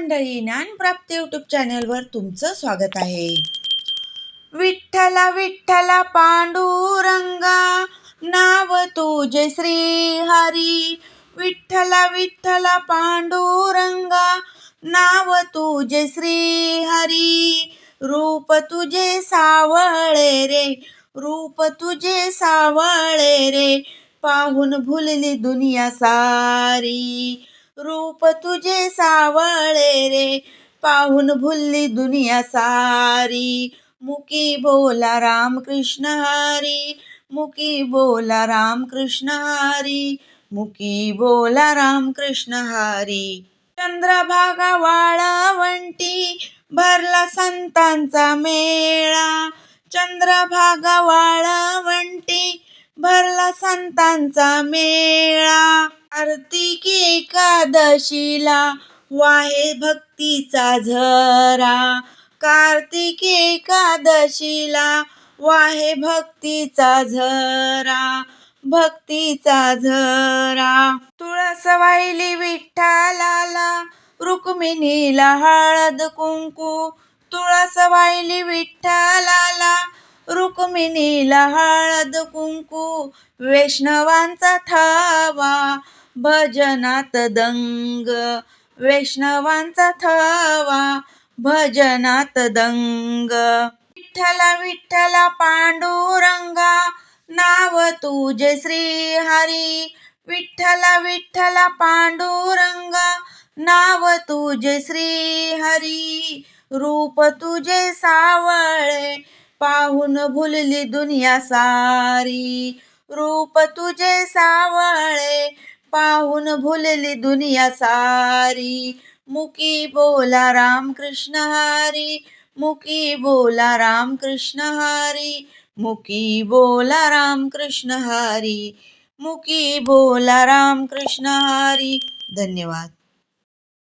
मंडळी ज्ञानप्राप्त युट्यूब चॅनलवर तुमचं स्वागत आहे. विठ्ठला विठ्ठला पांडुरंगा नाव तुझे श्री हरी विठ्ठला विठ्ठला पांडुरंगा नाव तुझे श्री हरी रूप तुझे सावळे रे रूप तुझे सावळे रे. पाहून भुलली दुनिया सारी. रूप तुझे सावळे रे. पाहून भुलली दुनिया सारी. मुकी बोला राम कृष्ण हरी. मुकी बोला राम कृष्ण हरी. मुकी बोला राम कृष्ण हरी. चंद्रभागा वाळवंटी भरला संतांचा मेळा. चंद्रभागा वाळवंटी भरला संतांचा मेळा. कार्तिक एकादशीला वाहे भक्तीचा झरा. कार्तिक एकादशीला वाहे भक्तीचा झरा भक्तीचा झरा. तुळस वाहिली विठ्ठलाला रुक्मिणीला हळद कुंकू. तुळस वाहिली विठ्ठलाला रुक्मिणीला हळद कुंकू. वैष्णवांचा थावा भजनात दंग वैष्णवांचा थवा भजनात दंग. विठ्ठला विठ्ठला पांडुरंगा नाव तुझे श्री हरी विठ्ठला विठ्ठला पांडुरंगा नाव तुझे श्री हरी रूप तुझे सावळे पाहून भुलली दुनिया सारी. रूप तुझे सावळे पाहून भुलली दुनिया सारी. मुकी बोला राम कृष्ण हरी. मुकी बोला राम कृष्ण हरी. मुकी बोला राम कृष्ण हरी. मुकी बोला राम कृष्ण हरी. धन्यवाद.